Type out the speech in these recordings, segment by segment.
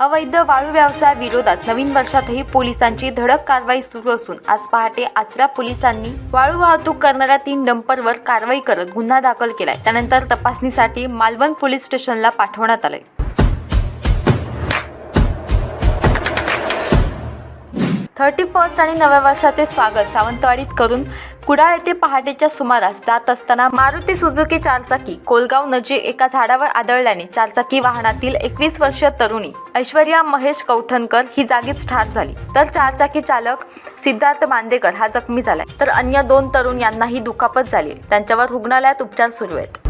अवैध वाळू व्यवसाय विरोधात नवीन वर्षातही पोलिसांची धडक कारवाई सुरू असून आज पहाटे आचरा पोलिसांनी वाळू वाहतूक करणाऱ्या तीन डंपरवर कारवाई करत गुन्हा दाखल केलाय. त्यानंतर तपासणीसाठी मालवण पोलीस स्टेशनला पाठवण्यात आलंय. थर्टी फर्स्ट आणि नव्या वर्षाचे स्वागत सावंतवाडीत करून कुडाळ येथे पहाटेच्या सुमारास जात असताना मारुती सुझुकी चारचाकी कोलगाव नजीक एका झाडावर आदळल्याने चारचाकी वाहनातील एकवीस वर्षीय तरुणी ऐश्वर्या महेश कौठणकर ही जागीच ठार झाली. तर चारचाकी चालक सिद्धार्थ बांदेकर हा जखमी झालाय तर अन्य दोन तरुण यांनाही दुखापत झाली. त्यांच्यावर रुग्णालयात उपचार सुरू आहेत.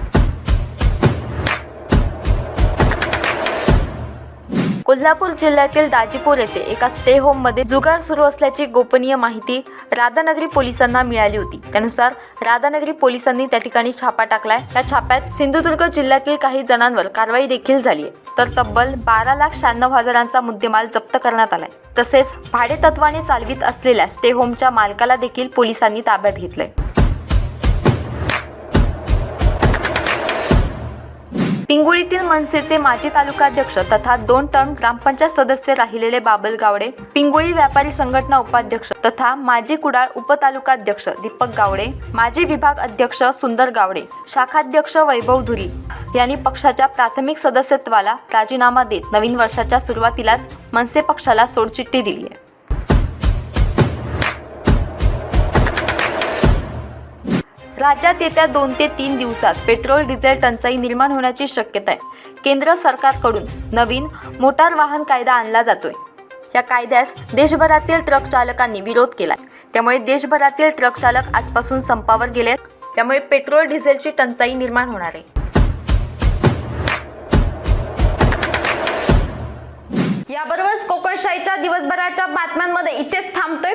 कोल्हापूर जिल्ह्यातील दाजीपूर येथे एका स्टे होममध्ये जुगार सुरू असल्याची गोपनीय माहिती राधानगरी पोलिसांना मिळाली होती. त्यानुसार राधानगरी पोलिसांनी त्या ठिकाणी छापा टाकलाय. या छाप्यात सिंधुदुर्ग जिल्ह्यातील काही जणांवर कारवाई देखील झाली आहे. तर तब्बल बारा लाख शहाण्णव हजारांचा मुद्देमाल जप्त करण्यात आलाय. तसेच भाडेतत्वाने चालवित असलेल्या स्टे होमच्या मालकाला देखील पोलिसांनी ताब्यात घेतलंय. पिंगुळीतील मनसेचे माजी तालुकाध्यक्ष तथा दोन टर्म ग्रामपंचायत सदस्य राहिलेले बाबल गावडे पिंगुळी व्यापारी संघटना उपाध्यक्ष तथा माजी कुडाळ उपतालुकाध्यक्ष दीपक गावडे माजी विभाग अध्यक्ष सुंदर गावडे शाखाध्यक्ष वैभव धुरी यांनी पक्षाच्या प्राथमिक सदस्यत्वाला राजीनामा देत नवीन वर्षाच्या सुरुवातीलाच मनसे पक्षाला सोडचिठ्ठी दिली आहे. राज्यात येत्या दोन ते तीन दिवसात पेट्रोल डिझेल टंचाई निर्माण होण्याची शक्यता आहे. केंद्र सरकारकडून नवीन मोटार वाहन कायदा आणला जातोय. या कायद्यास देशभरातील ट्रक चालकांनी विरोध केला त्यामुळे देशभरातील ट्रक चालक आजपासून संपावर गेले त्यामुळे पेट्रोल डिझेलची टंचाई निर्माण होणार आहे. याबरोबरच कोकणशाहीच्या दिवसभराच्या बातम्यांमध्ये इथेच थांबतोय.